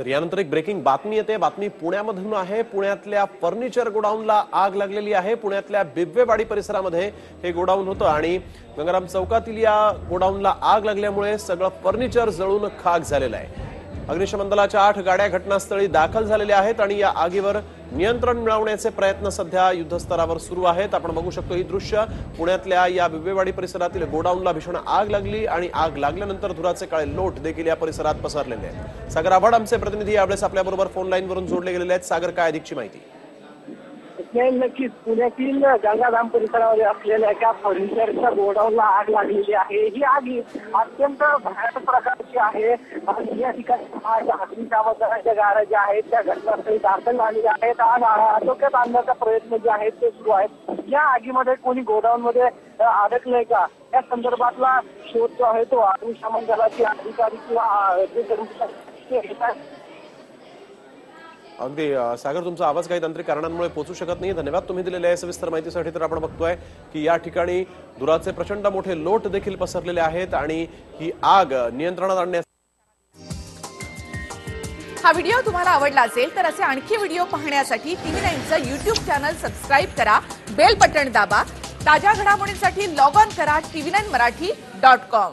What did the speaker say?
तर यानंतर एक ब्रेकिंग बातमी येते. बातमी पुण्यामधून आहे. पुण्यातल्या फर्निचर गोडाऊनला आग लागलेली आहे. पुण्यातल्या बिब्वेवाडी परिसरामध्ये हे गोडाऊन होतं आणि गंगाराम चौकातील या गोडाऊनला आग लागल्यामुळे सगळं फर्निचर जळून खाक झालेलं आहे. अग्निशमन दलाच्या आठ गाड्या घटनास्थळी दाखल झालेल्या आहेत आणि या आगीवर नियंत्रण मिळवण्याचे प्रयत्न सध्या युद्धस्तरावर सुरू आहेत. आपण बघू शकतो ही दृश्य पुण्यातल्या या बिबेवाडी परिसरातील गोडाऊनला भीषण आग लागली आणि आग लागल्यानंतर धुराचे काळे लोट देखील या परिसरात पसरलेले आहेत. सागर आव्हाड आमचे प्रतिनिधी यावेळेस आपल्याबरोबर फोन लाईनवरून जोडले गेलेले आहेत. सागर काय अधिकची माहिती? नाही नक्कीच. पुण्यातील गंगाधाम परिसरामध्ये असलेल्या एका फर्निचरच्या गोडाऊनला आग लागलेली आहे. ही आग ही अत्यंत भयानक प्रकारची आहे. आणि या ठिकाणी आज अग्निशामक दलाच्या गाड्या ज्या आहेत त्या घटनास्थळी दाखल झालेल्या आहेत. आज आटोक्यात आणण्याचा प्रयत्न जे आहेत ते सुरू आहेत. या आगीमध्ये कोणी गोडाऊनमध्ये मध्ये अडकलंय का? या संदर्भातला शोध जो आहे तो अग्निशामक दलाचे अधिकारी किंवा जे कर्मचारी अगदी सागर तुमचा आवाज काही तांत्रिक कारणांमुळे पोहोचू शकत नाही धन्यवाद. तुम्ही दिलेल्या या सविस्तर माहितीसाठी तर आपण बघतोय की या ठिकाणी धुराचे प्रचंड मोठे लोट देखील पसरलेले आहेत आणि ही आग नियंत्रणात आणण्यास हा व्हिडिओ तुम्हाला आवडला असेल तर असे आणखी व्हिडिओ पाहण्यासाठी टीव्ही नाईनचं युट्यूब चॅनल सबस्क्राईब करा बेल बटन दाबा ताज्या घडामोडींसाठी लॉग ऑन करा TV nine Marathi dot com.